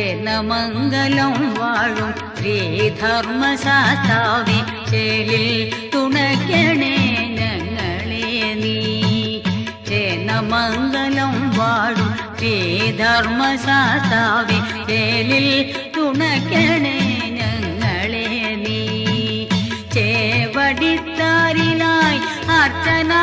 ജനമംഗലം വാഴും ശ്രീധർമ്മശാസ്താവി ചേലിൽ തുണയ്ക്കണേ ഞങ്ങളെ നീ. ജനമംഗലം വാഴും ശ്രീധർമ്മശാസ്താവി ചേലിൽ തുണയ്ക്കണേ ചേവടിത്താരിലായി അർച്ചനാ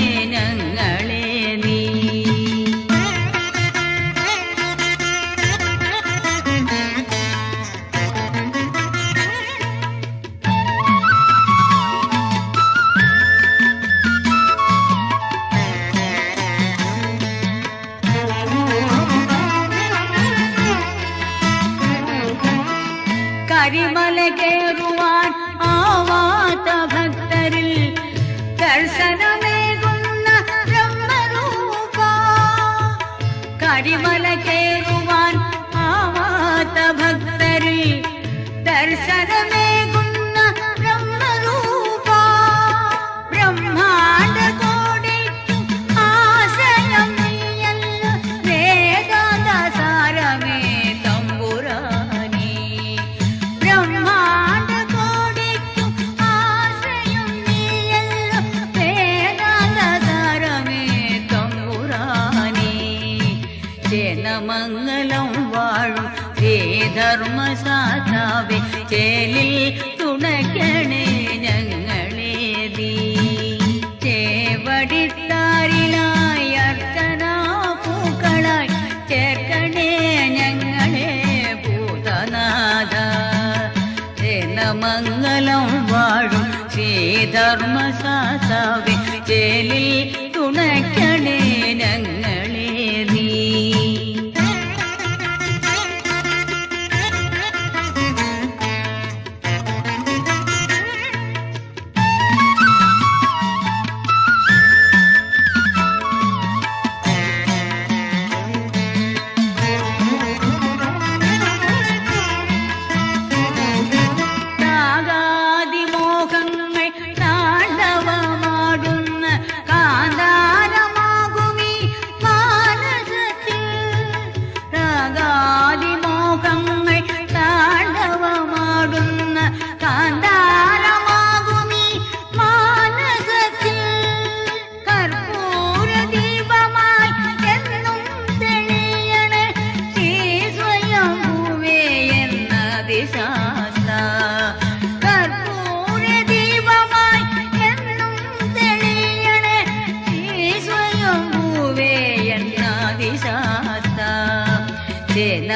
കരിമല കേറുവാൻ ആവാത്ത ഭക്തരിൽ ദർശനമേകുന്ന ബ്രഹ്മരൂപ കരിമല കേറുവാൻ ആവാത്ത ഭക്തരിൽ ദർശനമേകുന്ന ജനമംഗലം വാഴും. ധർമ്മശാസ്താവേ ചേലിൽ തുണയ്ക്കണേ ഞങ്ങളെ നീ ചേവടിത്താരിലായി അർച്ചനാ പൂക്കളായി ചേർക്കണേ ഞങ്ങളെ ഭൂതനാഥ. ജനമംഗലം വാഴും. ശ്രീധർമ്മശാസ്താവേ ചേലിൽ തുണയ്ക്കണേ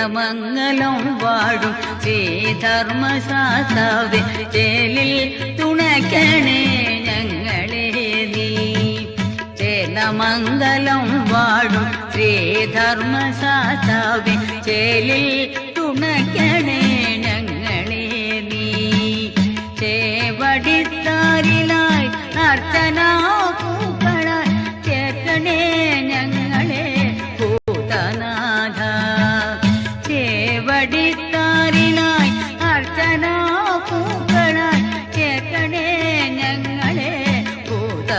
ജനമംഗലം വാഴും. ശ്രീധർമ്മശാസ്താവേ ചേലിൽ തുണക്കണേ ഞങ്ങളെ നീ. ജനമംഗലം വാഴും. ശ്രീധർമ്മശാസ്താവേ ചേലിൽ തുണക്കണേ ഞങ്ങളെ നീ. ചേവടിത്താരിലായി അർച്ചനാ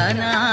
ഭൂതനാഥ